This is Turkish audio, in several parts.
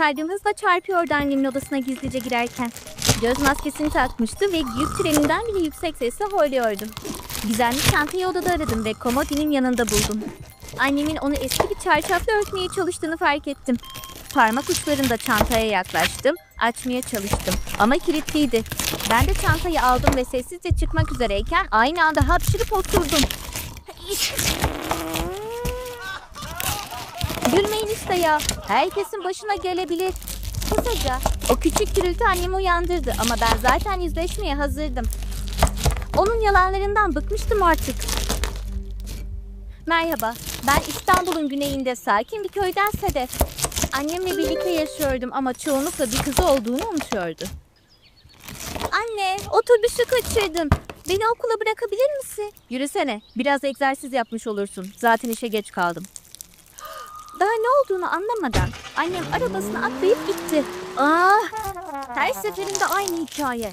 Kalbim hızla çarpıyordu annemin odasına gizlice girerken. Göz maskesini takmıştı ve yük treninden bile yüksek sesle horluyordum. Gizemli çantayı odada aradım ve komodinin yanında buldum. Annemin onu eski bir çarşafla örtmeye çalıştığını fark ettim. Parmak uçlarında çantaya yaklaştım, açmaya çalıştım ama kilitliydi. Ben de çantayı aldım ve sessizce çıkmak üzereyken aynı anda hapşırıp oturdum. Gülmeyin işte ya. Herkesin başına gelebilir. Kısaca o küçük gürültü annemi uyandırdı ama ben zaten yüzleşmeye hazırdım. Onun yalanlarından bıkmıştım artık. Merhaba, ben İstanbul'un güneyinde sakin bir köyden Sedef. Annemle birlikte yaşıyordum ama çoğunlukla bir kızı olduğunu unutuyordu. Anne, otobüsü kaçırdım. Beni okula bırakabilir misin? Yürüsene, biraz egzersiz yapmış olursun. Zaten işe geç kaldım. Daha ne olduğunu anlamadan annem arabasına atlayıp gitti. Ah, her seferinde aynı hikaye.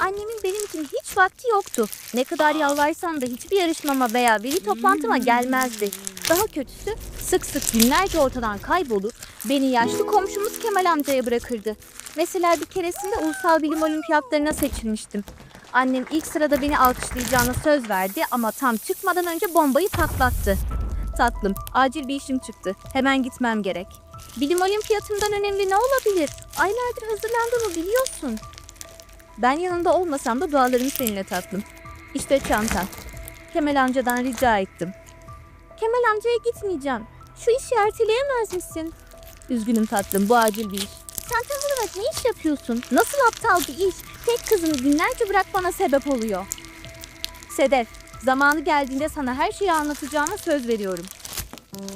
Annemin benim için hiç vakti yoktu. Ne kadar yalvarsam da hiçbir yarışmama veya veli toplantıma gelmezdi. Daha kötüsü sık sık günlerce ortadan kaybolup beni yaşlı komşumuz Kemal amcaya bırakırdı. Mesela bir keresinde ulusal bilim olimpiyatlarına seçilmiştim. Annem ilk sırada beni alkışlayacağına söz verdi ama tam çıkmadan önce bombayı patlattı. Tatlım, acil bir işim çıktı. Hemen gitmem gerek. Bilim olimpiyatından önemli ne olabilir? Aylardır hazırlandığımı biliyorsun. Ben yanında olmasam da dualarım seninle tatlım. İşte çanta. Kemal amcadan rica ettim. Kemal amcaya gitmeyeceğim. Şu işi erteleyemez misin? Üzgünüm tatlım, bu acil bir iş. Sen tam olarak ne iş yapıyorsun? Nasıl aptal bir iş? Tek kızını günlerce bırakmana sebep oluyor. Sedef, zamanı geldiğinde sana her şeyi anlatacağıma söz veriyorum.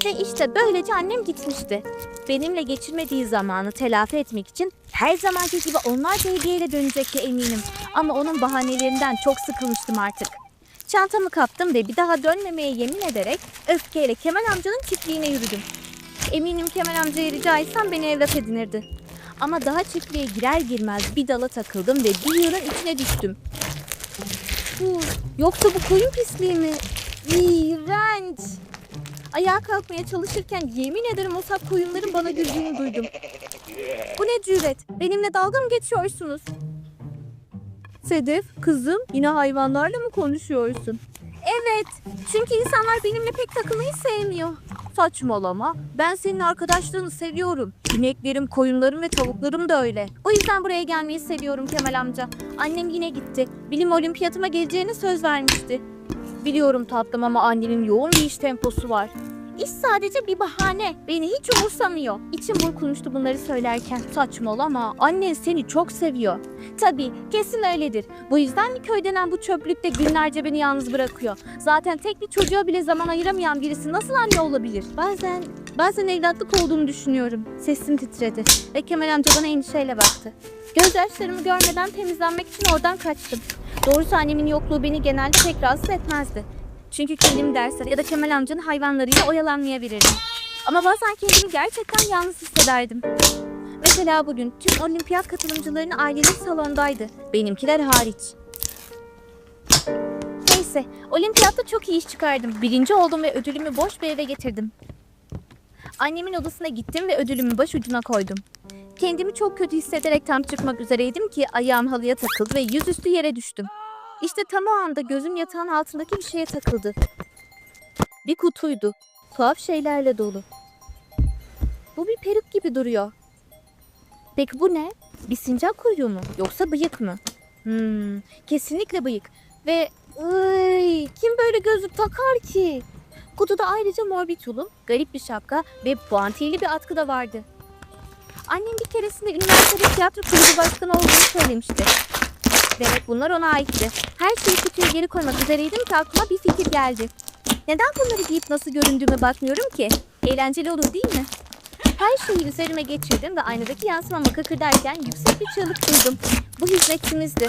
Ve işte böylece annem gitmişti. Benimle geçirmediği zamanı telafi etmek için her zamanki gibi onlarca hediyeyle dönecekti eminim. Ama onun bahanelerinden çok sıkılmıştım artık. Çantamı kaptım ve bir daha dönmemeye yemin ederek öfkeyle Kemal amcanın çiftliğine yürüdüm. Eminim Kemal amcaya rica etsem beni evlat edinirdi. Ama daha çiftliğe girer girmez bir dala takıldım ve bir yığının içine düştüm. Hu, yoksa bu koyun pisliği mi? İğrenç. Ayağa kalkmaya çalışırken yemin ederim o sap koyunların bana güldüğünü duydum. Bu ne cüret? Benimle dalga mı geçiyorsunuz? Sedef, kızım yine hayvanlarla mı konuşuyorsun? Evet, çünkü insanlar benimle pek takılmayı sevmiyor. Saçmalama. Ben senin arkadaşlığını seviyorum. İneklerim, koyunlarım ve tavuklarım da öyle. O yüzden buraya gelmeyi seviyorum Kemal amca. Annem yine gitti. Bilim olimpiyatıma geleceğine söz vermişti. Biliyorum tatlım ama annenin yoğun bir iş temposu var. İş sadece bir bahane. Beni hiç umursamıyor. İçim burkulmuştu bunları söylerken. Saçmalama. Annen seni çok seviyor. Tabii kesin öyledir. Bu yüzden mi köy denen bu çöplükte günlerce beni yalnız bırakıyor? Zaten tek bir çocuğa bile zaman ayıramayan birisi nasıl anne olabilir? Bazen, bazen evlatlık olduğunu düşünüyorum. Sesim titredi ve Kemal amca bana endişeyle baktı. Gözyaşlarımı görmeden temizlenmek için oradan kaçtım. Doğrusu annemin yokluğu beni genelde pek rahatsız etmezdi. Çünkü kendim dersler ya da Kemal amcanın hayvanlarıyla oyalanmaya verirdim. Ama bazen kendimi gerçekten yalnız hissederdim. Mesela bugün tüm olimpiyat katılımcılarının aileleri salondaydı. Benimkiler hariç. Neyse, olimpiyatta çok iyi iş çıkardım. Birinci oldum ve ödülümü boş bir eve getirdim. Annemin odasına gittim ve ödülümü baş ucuna koydum. Kendimi çok kötü hissederek tam çıkmak üzereydim ki ayağım halıya takıldı ve yüzüstü yere düştüm. İşte tam o anda gözüm yatağın altındaki bir şeye takıldı. Bir kutuydu. Tuhaf şeylerle dolu. Bu bir peruk gibi duruyor. Peki bu ne? Bir sincap kuyruğu mu? Yoksa bıyık mı? Hmm, kesinlikle bıyık. Ve ıy, kim böyle gözlük takar ki? Kutuda ayrıca mor bir tulum, garip bir şapka ve puantiyeli bir atkı da vardı. Annem bir keresinde üniversitede tiyatro kulübü başkanı olduğunu söylemişti. Demek bunlar ona aitti. Her şeyi kutuya geri koymak üzereydim ki aklıma bir fikir geldi. Neden bunları giyip nasıl göründüğüme bakmıyorum ki? Eğlenceli olur değil mi? Her şeyi üzerime geçirdim ve aynadaki yansımama kıkırdarken yüksek bir çığlık duydum. Bu hizmetçimizdi.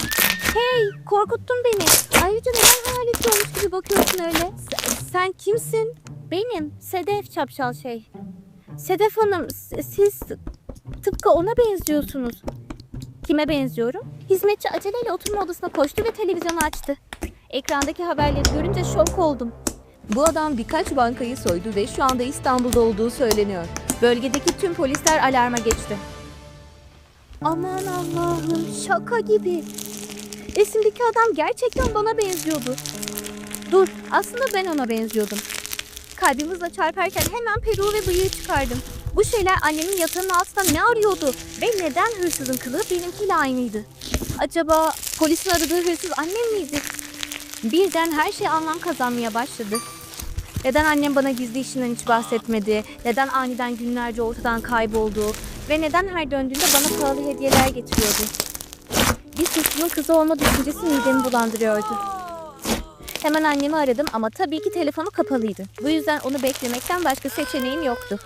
Hey, korkuttun beni. Ayrıca neden hayalet olmuş gibi bakıyorsun öyle? S- sen kimsin? Benim, Sedef çapşal şey. Sedef Hanım, siz tıpkı ona benziyorsunuz. Kime benziyorum? Hizmetçi aceleyle oturma odasına koştu ve televizyonu açtı. Ekrandaki haberleri görünce şok oldum. Bu adam birkaç bankayı soydu ve şu anda İstanbul'da olduğu söyleniyor. Bölgedeki tüm polisler alarma geçti. Aman Allah'ım şaka gibi. Resimdeki adam gerçekten bana benziyordu. Dur aslında ben ona benziyordum. Kalbim hızla çarparken hemen peruğu ve bıyığı çıkardım. Bu şeyler annemin yatağının altında ne arıyordu? Ve neden hırsızın kılığı benimkiyle aynıydı? Acaba polisin aradığı hırsız annem miydi? Birden her şey anlam kazanmaya başladı. Neden annem bana gizli işinden hiç bahsetmedi? Neden aniden günlerce ortadan kayboldu? Ve neden her döndüğünde bana pahalı hediyeler getiriyordu? Bir suçlunun kızı olma düşüncesi midemi bulandırıyordu. Hemen annemi aradım ama tabii ki telefonu kapalıydı. Bu yüzden onu beklemekten başka seçeneğim yoktu.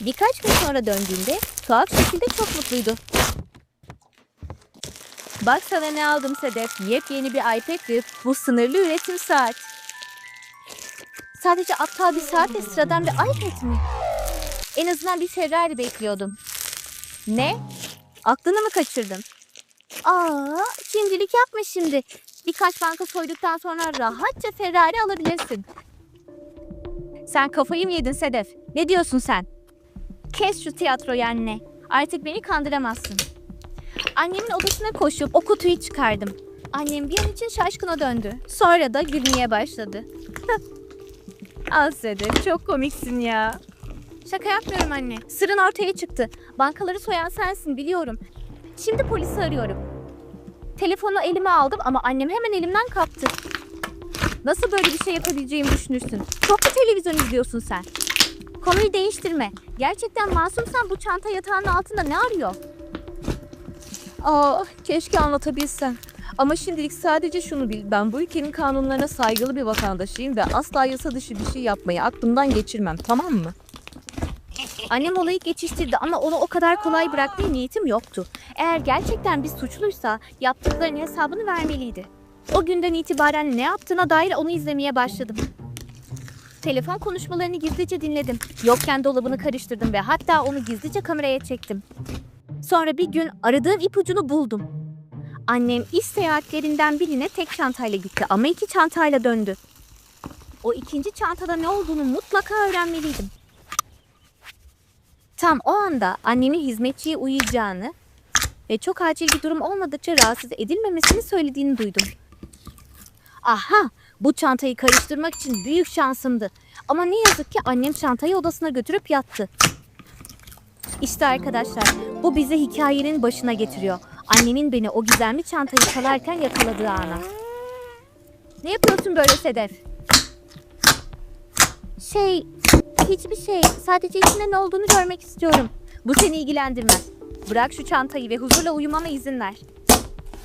Birkaç gün sonra döndüğümde tuhaf şekilde çok mutluydu. Bak sana ne aldım Sedef. Yepyeni bir iPad ve bu sınırlı üretim saat. Sadece aptal bir saat ve sıradan bir iPad mi? En azından bir Ferrari bekliyordum. Ne? Aklını mı kaçırdın? Aa, şimdilik yapma şimdi. Birkaç banka soyduktan sonra rahatça Ferrari alabilirsin. Sen kafayı mı yedin Sedef? Ne diyorsun sen? Kes şu tiyatroyu anne. Artık beni kandıramazsın. Annemin odasına koşup o kutuyu çıkardım. Annem bir an için şaşkına döndü. Sonra da gülmeye başladı. Al çok komiksin ya. Şaka yapmıyorum anne. Sırrın ortaya çıktı. Bankaları soyan sensin biliyorum. Şimdi polisi arıyorum. Telefonu elime aldım ama annem hemen elimden kaptı. Nasıl böyle bir şey yapabileceğimi düşünürsün? Çok mu televizyon izliyorsun sen? Konuyu değiştirme. Gerçekten masumsan bu çanta yatağının altında ne arıyor? Aa, keşke anlatabilsem. Ama şimdilik sadece şunu bil. Ben bu ülkenin kanunlarına saygılı bir vatandaşıyım ve asla yasa dışı bir şey yapmayı aklımdan geçirmem. Tamam mı? Annem olayı geçiştirdi ama onu o kadar kolay bırakmaya niyetim yoktu. Eğer gerçekten bir suçluysa yaptıklarının hesabını vermeliydi. O günden itibaren ne yaptığına dair onu izlemeye başladım. Telefon konuşmalarını gizlice dinledim. Yokken dolabını karıştırdım ve hatta onu gizlice kameraya çektim. Sonra bir gün aradığım ipucunu buldum. Annem iş seyahatlerinden birine tek çantayla gitti ama iki çantayla döndü. O ikinci çantada ne olduğunu mutlaka öğrenmeliydim. Tam o anda annemin hizmetçiye uyuyacağını ve çok acil bir durum olmadıkça rahatsız edilmemesini söylediğini duydum. Aha, bu çantayı karıştırmak için büyük şansımdı. Ama ne yazık ki annem çantayı odasına götürüp yattı. İşte arkadaşlar, bu bizi hikayenin başına getiriyor. Annemin beni o gizemli çantayı çalarken yakaladığı ana. Ne yapıyorsun böyle Sedef? Şey, hiçbir şey. Sadece içinde ne olduğunu görmek istiyorum. Bu seni ilgilendirmez. Bırak şu çantayı ve huzurla uyumama izin ver.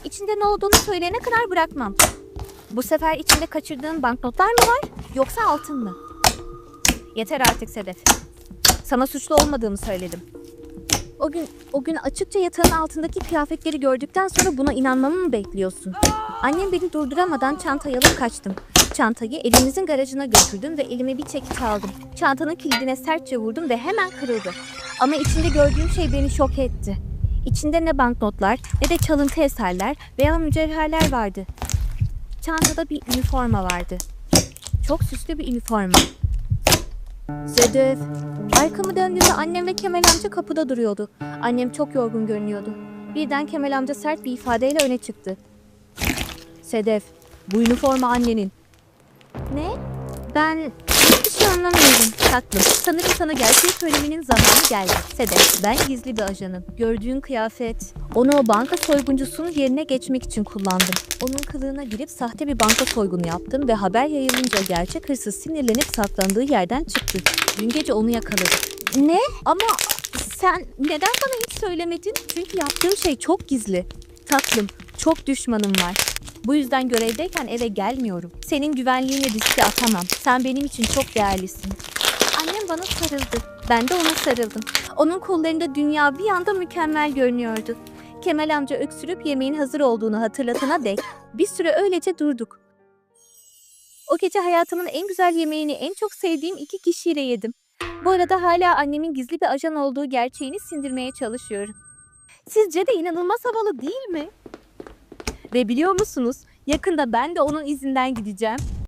İçinde ne olduğunu söyleyene kadar bırakmam. Bu sefer içinde kaçırdığın banknotlar mı var yoksa altın mı? Yeter artık Sedef. Sana suçlu olmadığımı söyledim. O gün o gün açıkça yatağın altındaki kıyafetleri gördükten sonra buna inanmamı mı bekliyorsun? Annem beni durduramadan çantayı alıp kaçtım. Çantayı evimizin garajına götürdüm ve elime bir çekiç aldım. Çantanın kilidine sertçe vurdum ve hemen kırıldı. Ama içinde gördüğüm şey beni şok etti. İçinde ne banknotlar ne de çalıntı eserler veya mücevherler vardı. Çantada bir üniforma vardı. Çok süslü bir üniforma. Sedef. Arkamı döndüğümde annem ve Kemal amca kapıda duruyordu. Annem çok yorgun görünüyordu. Birden Kemal amca sert bir ifadeyle öne çıktı. Sedef, bu üniforma annenin. Ne? Ben anlamıyorum tatlım. Sanırım sana gerçeği söylemenin zamanı geldi. Sedef, ben gizli bir ajanım. Gördüğün kıyafet. Onu o banka soyguncusunun yerine geçmek için kullandım. Onun kılığına girip sahte bir banka soygunu yaptım ve haber yayılınca gerçek hırsız sinirlenip saklandığı yerden çıktı. Dün gece onu yakaladım. Ne? Ama sen neden bana hiç söylemedin? Çünkü yaptığım şey çok gizli. Tatlım, çok düşmanım var. Bu yüzden görevdeyken eve gelmiyorum. Senin güvenliğini riske atamam. Sen benim için çok değerlisin. Annem bana sarıldı. Ben de ona sarıldım. Onun kollarında dünya bir anda mükemmel görünüyordu. Kemal amca öksürüp yemeğin hazır olduğunu hatırlatana dek bir süre öylece durduk. O gece hayatımın en güzel yemeğini en çok sevdiğim iki kişiyle yedim. Bu arada hala annemin gizli bir ajan olduğu gerçeğini sindirmeye çalışıyorum. Sizce de inanılmaz havalı değil mi? Ve biliyor musunuz? Yakında ben de onun izinden gideceğim.